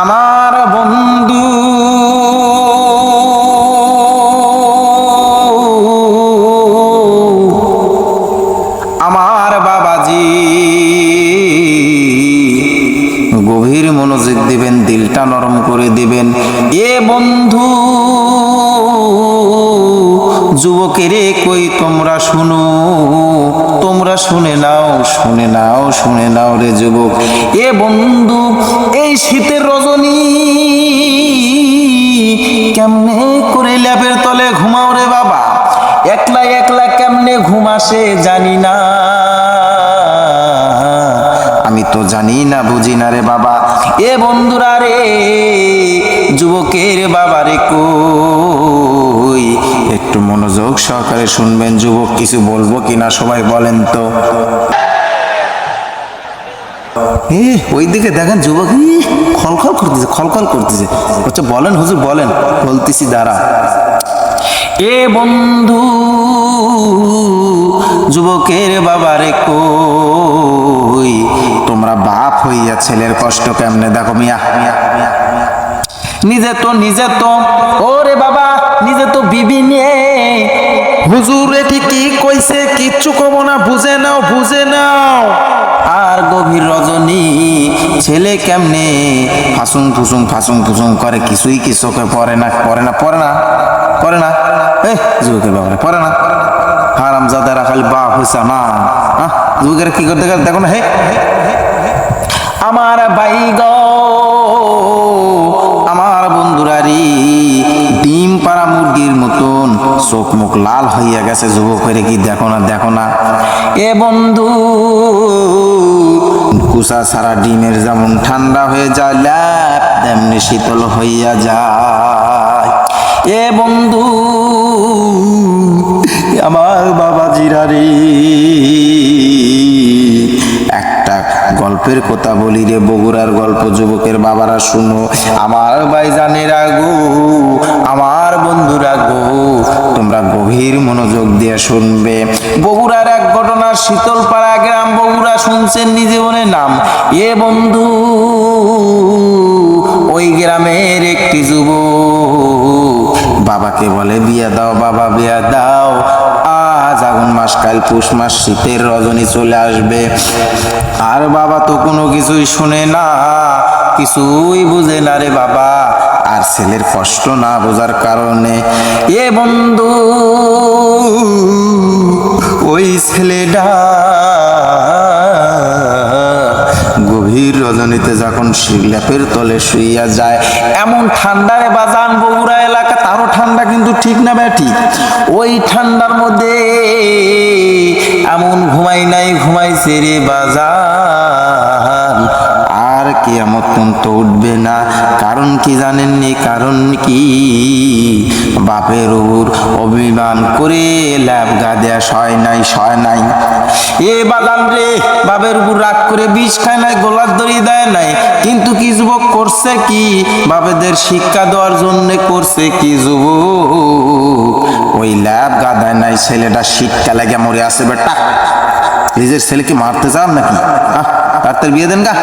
আমার বন্ধু। আমার বাবাজি গভীর মনোযোগ দিবেন দিলটা নরম করে দিবেন। এ বন্ধু যুবকেরে কই তোমরা শুনো? তোমরা শুনে নাও শুনে নাও শুনে নাও রে যুবক। এ বন্ধু, এই শীতের রজনী কেমনে করে ল্যাপের তলে ঘুমাও রে বাবা? একলা একলা কেমনে ঘুমাসে জানি না। আমি তো জানি না, বুঝি না রে বাবা। এ বন্ধুরা রে, যুবকের বাবা রে কই? একটু মনোযোগ সহকারে শুনবেন, যুবক কিছু বলব কিনা সবাই বলেন তো। এ, ওইদিকে দেখেন যুবক খলখল করতেছে খলখল করতেছে। বলেন হুজুর, বলেন। বলতেছি, দাঁড়া। এ বন্ধু, যুবকের বাবারে কই? তোমরা বাপ হইয়া ছেলের কষ্ট কেমনে দেখো মিয়া? নিজে তো নিজে তো, ওরে বাবা, নিজে তো বিবি নিয়ে হুজুর এটি কইছে কিচ্ছু কব না বুঝে নাও বুঝে নাও। আর গভীর রজনী ছেলে কেমনে? ফাসুং ফুসুং ফাসুং ফুসুং করে কিছুই কি চোখে পড়ে না পড়ে না পড়ে না পড়ে না। এ যুবকের বাবারে পড়ে না। হারাম জাদারা খালি বাপ হয়েছে আহ, যুবকের কি করতে গেলে? দেখো না হে। আমার ভাই মুখ লাল হইয়া গেছে, যুবক যুবকের কি দেখো না দেখো না। এ বন্ধু কুসা সারা ডিমের যেমন ঠান্ডা হয়ে যায়, ল্যাপ, তেমনি শীতল হইয়া যায়। এ বন্ধু আমার বাবা জিরারি। একটা গল্পের কথা বলি রে বগুড়ার গল্প, যুবকের বাবারা শুনো। আমার ভাই ভাইজানেরা গো, আমার বন্ধুরা গো। দিয়ে শুনবে। বগুড়ার এক ঘটনা শীতলপাড়া গ্রাম, বগুড়া শুনছেন নিজীবনের নাম? এ বন্ধু, ওই গ্রামের একটি যুব বাবাকে বলে, বিয়া দাও বাবা, বিয়া দাও। আজ আগুন মাস, কাল পুষ মাস, শীতের রজনী চলে আসবে। আর বাবা তো কোনো কিছুই শুনে না। কিছুই বুঝে না রে বাবা। আর ছেলের কষ্ট না বোঝার কারণে এ বন্ধু, ওই ছেলেটা গভীর রজনীতে যখন শিলাপের তলে শুইয়া যায়, এমন ঠান্ডায় বাজান, বগুড়া এলাকা, তারও ঠান্ডা কিন্তু ঠিক না ব্যাটি ওই ঠান্ডার মধ্যে এমন ঘুমাই নাই, ঘুমাইছে রে বাজান। কিয়ামত পর্যন্ত উঠবে না। কারণ কি জানেননি? কারণ কি? বাপের উপর অভিমান করে ল্যাব গা দেয়া সয় নাই সয় নাই। এ বাদাম রে বাপের উপর রাগ করে বিষ খায় নাই গোলার দড়ি দেয় নাই। কিন্তু কি যুবক করছে কি? বাপেদের শিক্ষা দেওয়ার জন্য করছে কি যুবক? ওই ল্যাব গাদায় নাই ছেলেটা শিক্ষা লাগে মরে আছে বেটা। নিজের ছেলেকে মারতে চান নাকি? আহ, তার বিয়ে দেন গা।